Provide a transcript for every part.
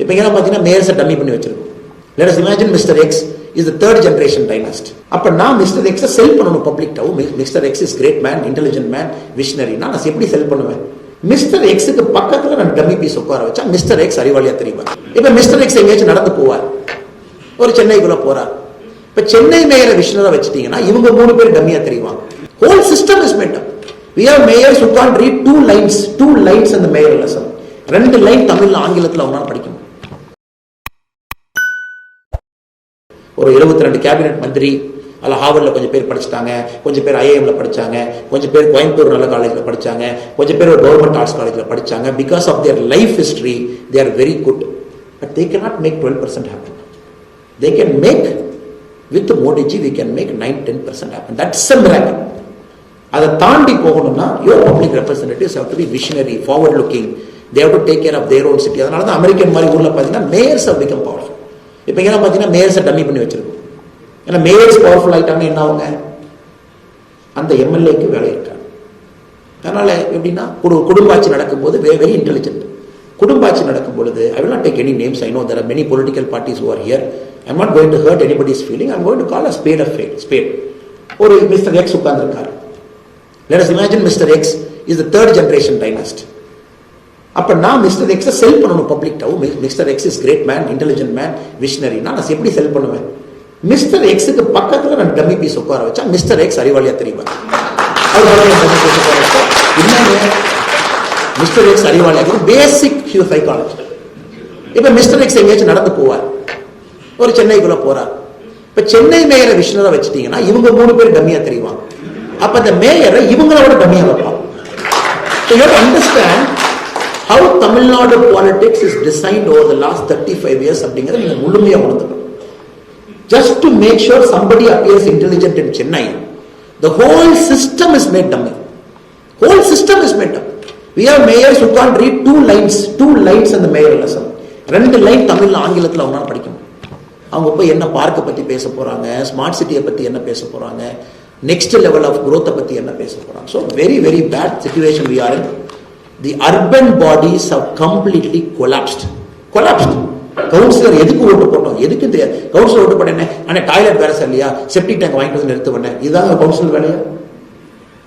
இப்போ இங்கே பார்த்தீங்கன்னா மேயர்ஸை டம்மி பண்ணி வச்சிருக்கோம். Let us imagine mister X is the third generation dynast அப்போ நான் மிஸ்டர் எக்ஸை செல் பண்ணணும் public tau mister X is great man intelligent man visionary நான் எப்படி செல் பண்ணுவேன்? மிஸ்டர் எக்ஸுக்கு பக்கத்தில் நான் டம்மி பீஸ் உட்கார வச்சா மிஸ்டர் எக்ஸ் அறிவாளியா தெரியுமா? இப்போ மிஸ்டர் எக்ஸ் எங்கேயாச்சும் நடந்து போவார். ஒரு சென்னைக்குள்ள போறார். இப்ப சென்னை மேயரை விஷனரா வச்சுட்டீங்கன்னா இவங்க மூணு பேர் டம்மியா தெரியுவாங்க whole system is made up we have mayors உட்கான் read two lines two lines அந்த மேயர் லெசன் ரெண்டு லைன் தமிழ்ல ஆங்கிலத்துல அவங்களால படிக்கணும் ஒரு 72 ரெண்டு கேபினெட் மந்திரி அதில் ஹார்வர்டில் கொஞ்சம் பேர் படிச்சுட்டாங்க கொஞ்சம் பேர் ஐஏஎம்ல படிச்சாங்க கொஞ்சம் பேர் கோயம்புத்தூர் நல்ல காலேஜில் படிச்சாங்க கொஞ்சம் பேர் ஒரு கவர்மெண்ட் ஆர்ட்ஸ் காலேஜில் படிச்சாங்க. Because of their life history they are very good but they cannot make twelve percent happen they can make with Modiji we can make nine ten percent happen that's a miracle அதை தாண்டி போகணும்னா your public representatives have to be visionary forward looking they've to take care of their own city அதனால தான் American மாதிரி ஊரில் பார்த்தீங்கன்னா mayors have become இப்போ இப்போக்கெல்லாம் பார்த்தீங்கன்னா மேயர்ஸை டம்மி பண்ணி வச்சுருக்கோம் ஏன்னா மேயர்ஸ் பவர்ஃபுல் ஆகிட்டாங்கன்னா என்ன ஆகுங்க அந்த எம்எல்ஏக்கு வேலை இருக்காங்க அதனால் எப்படின்னா ஒரு குடும்ப ஆட்சி நடக்கும்போது வெரி வெரி இன்டெலிஜென்ட் குடும்ப ஆட்சி நடக்கும் பொழுது I will not take any names I know there many political parties or here I am not going to hurt anybody's feeling I'm going to call a spade a fade spade ஒரு mister X உட்கார்ந்துருக்காரு let us imagine mister X is the third generation dynast அப்போ நான் mister எக்ஸை sell பண்ணணும் public tau mister X is great man intelligent man visionary நான் எப்படி செல் பண்ணுவேன்? Mister எக்ஸுக்கு பக்கத்தில் நான் டம்மி பீஸ் உட்கார வச்சா மிஸ்டர் எக்ஸ் அறிவாளியாக தெரியுமா? மிஸ்டர் எக்ஸ் அறிவாளியாக பேசிக் ஹியூ சைக்காலஜி இப்போ மிஸ்டர் எக்ஸ் எங்கேயாச்சும் நடந்து போவார். ஒரு சென்னைக்குள்ளே போகிறார் இப்போ சென்னை மேயரை விஷனரா வச்சுட்டீங்கன்னா இவங்க மூணு பேர் கம்மியாக தெரியுவாங்க அப்போ அந்த மேயரை இவங்களோட கம்மியாக வைப்பான். So you how Tamil Nadu politics is design over the last thirty five years அப்படிங்கிறத நீங்கள் முழுமையாக உணர்ந்துக்கணும் just to make sure somebody appears intelligent in Chennai the whole system is made dummy whole system is made dumb we are mayors who can't read two lines two lines அந்த mayor lesson ரெண்டு line Tamil ஆங்கிலத்தில் அவனால் படிக்க அவங்க போய் என்ன பார்க்கை பற்றி பேச போகிறாங்க ஸ்மார்ட் சிட்டியை பற்றி என்ன பேச போகிறாங்க நெக்ஸ்ட் லெவல் ஆஃப் குரோத்தை பற்றி என்ன பேச போகிறாங்க so very very bad situation we are in the urban bodies are completely collapsed collapsed councillor எதுக்கு ஓட்டு போட்டோம்? எதுக்கு தெரியாது கவுன்சிலர் ஓட்டு போட்டேன்? ஆனால் டாய்லெட் வேலை சரியில்லையா செப்டிக் டேங்க் வாங்கிட்டு வந்து நிறுத்த பண்ணேன் இதாங்க கவுன்சிலர் வேலையா?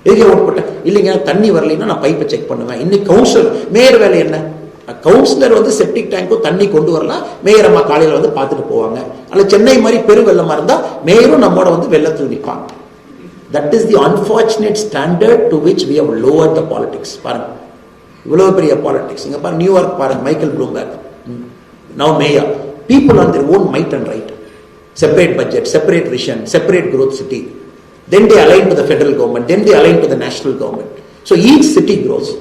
எதுக்கு ஓட்டு போட்டேன்? இல்லைங்க தண்ணி வரலைன்னா நான் பைப்பை செக் பண்ணுவேன். இன்னைக்கு கவுன்சிலர் மேயர் வேலை என்ன? கவுன்சிலர் வந்து செப்டிக் டேங்க்கும் தண்ணி கொண்டு வரலாம். மேயர் அம்மா காலையில் வந்து பார்த்துட்டு போவாங்க. ஆனால் சென்னை மாதிரி பெரு வெள்ளமாக இருந்தால் மேயரும் நம்மோட வந்து வெள்ளத்தில் நிற்பாங்க that is the unfortunate standard to which we have lower the politics பாருங்க. இவ்வளோ பெரிய பாலிடிக்ஸ் இங்கே பாருங்க நியூயார்க் பாருங்க Michael Bloomberg now mayor people on their own might and right separate budget separate vision separate growth city then they align to the federal government then they align to the national government so each city grows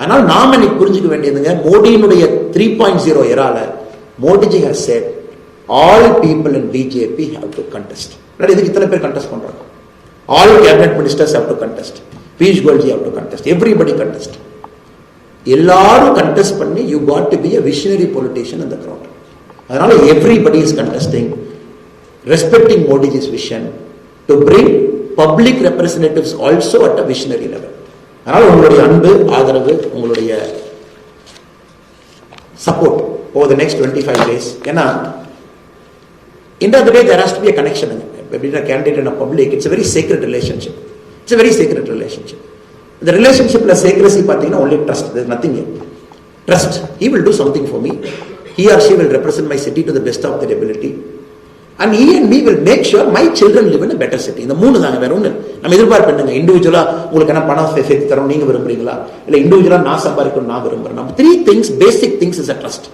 அதனால் நாம் இன்னைக்கு புரிஞ்சுக்க வேண்டியதுங்க மோடியினுடைய three point zero இரால Modiji has said all people in BJP have to contest இதுக்கு இத்தனை பேர் contest பண்ணுறாங்க all cabinet ministers have to contest பீஷ் Golgi have to contest everybody contest எல்லாரும் கண்டெஸ்ட் பண்ணி you got to be a visionary politician அந்த ground அதனால everybody is contesting respecting Modiji's vision to bring public representatives also at a visionary level அதனால உங்களுடைய அன்பு ஆதரவு உங்களுடைய support over the next twenty five days ஏன்னா இந்த the day there has to be connection எப்படின்னா candidate and public it's very secret relationship it's very secret relationship இந்த ரிலேஷன்ஷிப்பில் சேக்ரஸி பார்த்தீங்கன்னா only trust nothing trust he will do something for me he or she will represent my city to the best of their ability and E and me will make sure my children live in better city இந்த மூணு தாங்க வேற ஒன்று நம்ம எதிர்பார்ப்பு என்னங்க? இண்டிவிஜுவலா உங்களுக்கு என்ன பணம் சேர்த்து தரோம் நீங்க விரும்புறீங்களா? இல்ல இண்டிவிஜுவலா நான் சம்பாதிக்கணும் நான் விரும்புறேன். நம்ம three things basic things is a trust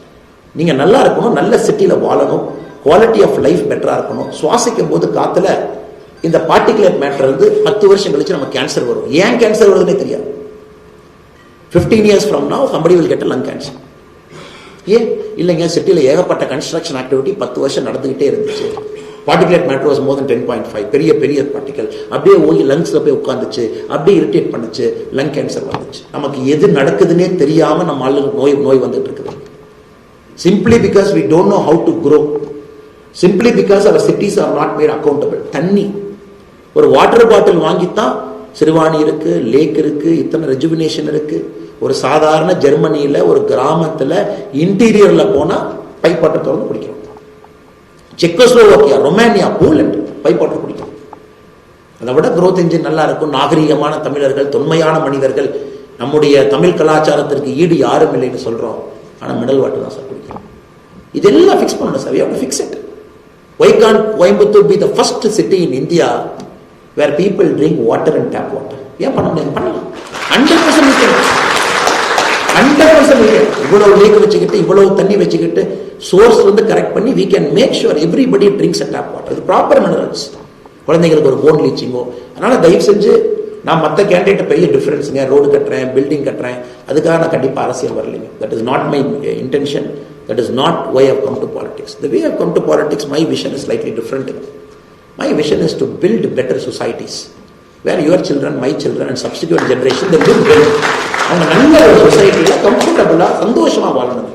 நீங்க நல்லா இருக்கணும் நல்ல சிட்டியில் வாழணும். குவாலிட்டி ஆஃப் லைஃப் பெட்டரா இருக்கணும். சுவாசிக்கும் போது காத்துல இந்த பார்ட்டிகுலர் மேட்டர் வந்து பத்து வருஷம் கழிச்சு நம்ம கேன்சர் வரும். ஏன் கேன்சர் வருதுன்னே தெரியாது. 15 years from now somebody will get lung cancer ஏன்? இல்லைங்க சிட்டியில் ஏகப்பட்ட கன்ஸ்ட்ரக்ஷன் ஆக்டிவிட்டி பத்து வருஷம் நடந்துகிட்டே இருந்துச்சு. Particulate matter was more than ten point five பெரிய பெரிய பார்ட்டிகல் அப்படியே ஓய் லங்ஸில் போய் உட்காந்துச்சு அப்படியே இரிட்டேட் பண்ணுச்சு. லங் கேன்சர் வந்துச்சு. நமக்கு எது நடக்குதுன்னே தெரியாமல் நம்ம ஆளுங்க நோய் நோய் வந்துட்டு இருக்குது. Simply because we don't know how to grow simply because our cities are not made accountable தண்ணி. ஒரு வாட்டர் பாட்டில் வாங்கித்தான் சிறுவாணி இருக்கு லேக் இருக்கு இத்தனை ரெஜுவினேஷன் இருக்கு. ஒரு சாதாரண ஜெர்மனியில ஒரு கிராமத்துல இன்டீரியர்ல போனா பைப் வாட்டர் திறந்து குடிக்கிறோம். செக்கோஸ்லோவாக்கியா ரொமேனியா போலண்ட் பைப் குடிக்கிறோம் அதை விட குரோத் இன்ஜின் நல்லா இருக்கும். நாகரீகமான தமிழர்கள் தொன்மையான மனிதர்கள். நம்முடைய தமிழ் கலாச்சாரத்திற்கு ஈடு யாரும் இல்லைன்னு சொல்றோம். ஆனால் மிடல் வாட்டர் தான் சார் குடிக்கிறோம். இதெல்லாம் ஃபிக்ஸ் பண்ணணும் sir fix it why can't Coimbatore be the first city in India where people drink water and tap water ஏன் பண்ண முடியாது? பண்ணலாம். ஹண்ட்ரட் பர்சன்ட் ஹண்ட்ரட் பர்சன்ட் இவ்வளவு லேக் வச்சுக்கிட்டு இவ்வளவு தண்ணி வச்சுக்கிட்டு சோர்ஸ் வந்து கரெக்ட் பண்ணி we can make sure everybody drinks and tap water இது ப்ராப்பர் மினரல்ஸ் குழந்தைங்களுக்கு ஒரு போன் லீச்சிங்கோ அதனால தயவு செஞ்சு நான் மற்ற கேண்டிடேட் பெரிய டிஃபரன்ஸுங்க ரோடு கட்டுறேன் பில்டிங் கட்டுறேன். அதுக்காக நான் கண்டிப்பாக அரசியல் வரலைங்க. That is not my intention that is not why have come to politics the way have come to politics my vision is likely different my vision is to build better societies where your children my children and substitute generation the அவங்க நல்ல ஒரு சொசைட்டியில் கம்ஃபர்டபுளாக சந்தோஷமாக வாழணும்.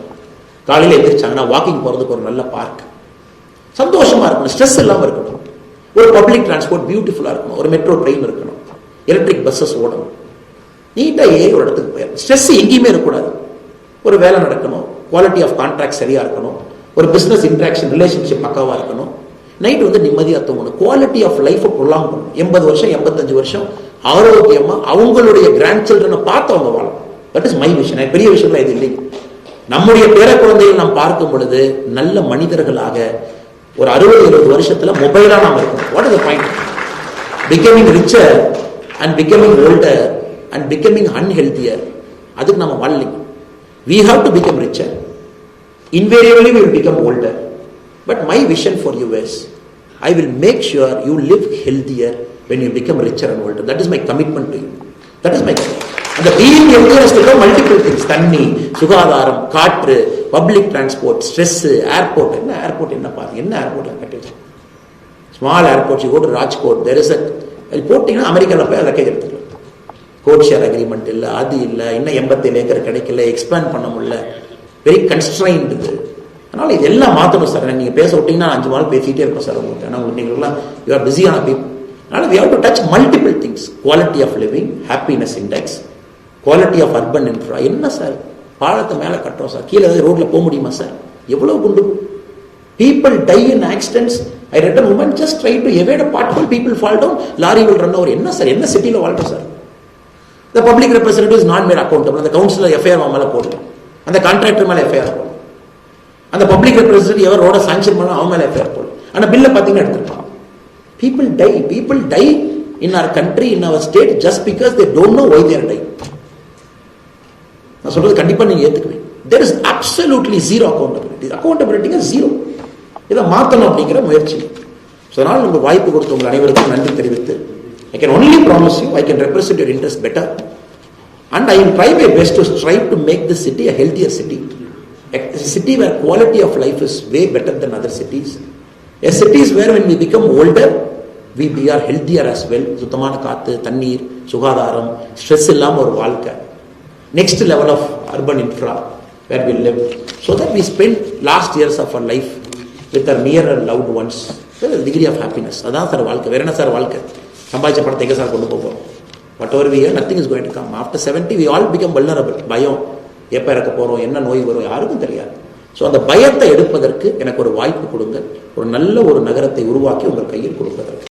காலையில் எழுந்திரிச்சாங்கன்னா walking போகிறதுக்கு ஒரு நல்ல பார்க் சந்தோஷமாக இருக்கணும் ஸ்ட்ரெஸ் இல்லாமல் இருக்கணும். ஒரு பப்ளிக் டிரான்ஸ்போர்ட் பியூட்டிஃபுல்லாக இருக்கணும். ஒரு மெட்ரோ ட்ரெயின் இருக்கணும். எலக்ட்ரிக் பஸ்ஸஸ் ஓடணும். நீட்டாக ஏறி ஒரு இடத்துக்கு போயிடணும். ஸ்ட்ரெஸ் எங்கேயுமே இருக்கக்கூடாது. ஒரு வேலை நடக்கணும் குவாலிட்டி ஆஃப் கான்ட்ராக்ட் சரியாக இருக்கணும். ஒரு பிஸ்னஸ் இன்ட்ராக்ஷன் ரிலேஷன்ஷிப் பக்காவாக இருக்கணும். நைட் வந்து நிம்மதியாக தூங்கணும் குவாலிட்டி ஆஃப் லைஃப்பை ப்ரொலாங் பண்ணணும் எண்பது வருஷம் எண்பத்தஞ்சு வருஷம் ஆரோக்கியமாக அவங்களுடைய கிராண்ட் சில்ட்ரனை பார்த்து அவங்க வாழும் தட் இஸ் மை விஷன் பெரிய விஷயம்லாம் இது இல்லைங்க. நம்முடைய பேர குழந்தைகள் நாம் பார்க்கும் பொழுது நல்ல மனிதர்களாக ஒரு அறுபது எழுபது வருஷத்துல மொபைலா நாம் இருக்கணும். What is point becoming richer and becoming older and becoming unhealthier அதுக்கு நம்ம வாழலைங்க. We have to become richer invariably will become older. But my vision for you is, I will make sure you live healthier when you become richer and older. That is my commitment to you. That is my commitment. And the being healthier தண்ணி சுகாதாரம் காற்று public transport stress airport என்ன airport என்ன பாருங்க என்ன airport கட்டி வச்சு small airport you Rajkot there is a போட்டிங்கன்னா அமெரிக்காவில் போய் லக்கேஜ் எடுத்துக்கலாம். கோட் ஷேர் அக்ரிமெண்ட் இல்லை அது இல்லை இன்னும் எண்பத்தேழு ஏக்கர் கிடைக்கல எக்ஸ்பேண்ட் பண்ண முடியல. வெரி கன்ஸ்ட்ரைன்டு அதனால் இதெல்லாம் மாற்றணும் சார். நீங்கள் பேச விட்டீங்கன்னா அஞ்சு நாள் பேசிகிட்டே இருக்கும் சார் உங்களுக்கு ஏன்னா உங்களுக்கு நீங்கள்லாம் யூ ஆர் பிஸியான பீப்புள் அதனால் we have to touch multiple things quality of living happiness index quality of urban infra என்ன சார்? பாலத்தை மேலே கட்டுறோம் சார். கீழே ரோட்டில் போக முடியுமா சார்? எவ்வளோ குண்டு? People die in accidents I written women just try to evade பார்ட்ஃபுல் people fall down lorry will run over என்ன சார்? என்ன சிட்டியில் வாழ்றோம் சார்? த பப்ளிக் ரெப்ரஸன்டேட்டிவ் நான் மேட் அக்கௌண்டபிள் அந்த கவுன்சிலர் எஃப்ஐஆர் மேலே போடலாம் அந்த கான்ட்ராக்டர் மேலே எஃப்ஐஆர் போடலாம் அந்த பப்ளிக் ரெப்ரஸன்டேட்டிவ் எவரோட சாங்ஷன் பண்ண அவன் மேலே எஃப்ஐஆர் போடும். ஆனால் பில்லை பார்த்தீங்கன்னா எடுத்துருப்பான். People die people die in our country in our state just because they don't know why there die நான் சொல்றது கண்டிப்பாக நீங்கள் ஏற்றுக்குவேன் there is absolutely zero accountability அக்கௌண்டபிலிட்டிங்க zero இதை மாற்றணும் அப்படிங்கிற முயற்சி. ஸோ அதனால் உங்களுக்கு வாய்ப்பு கொடுத்த உங்கள் அனைவருக்கும் நன்றி தெரிவித்து I can only promise you I can represent your interest better and I in try my best to strive to make the city a healthier city city where quality of life is way better then other cities a cities where when we become older we be are healthier as well சுத்தமான காற்று தண்ணீர் சுகாதாரம் stress இல்லாமல் ஒரு வாழ்க்கை. Next level of urban infra where we live so that we spend last years of our life with our near and loved ones degree of happiness அதான் sir வாழ்க்கை. வேற என்ன சார் வாழ்க்கை? சம்பாதிச்ச படத்தை எங்கே சார் கொண்டு போவோம்? பட் ஒரு we nothing is going to come after seventy we all become vulnerable பயம். எப்போ இறக்க போகிறோம் என்ன நோய் வரும் யாருக்கும் தெரியாது. ஸோ அந்த பயத்தை எடுப்பதற்கு எனக்கு ஒரு வாய்ப்பு கொடுங்க ஒரு நல்ல ஒரு நகரத்தை உருவாக்கி உங்கள் கையில் கொடுப்பதற்கு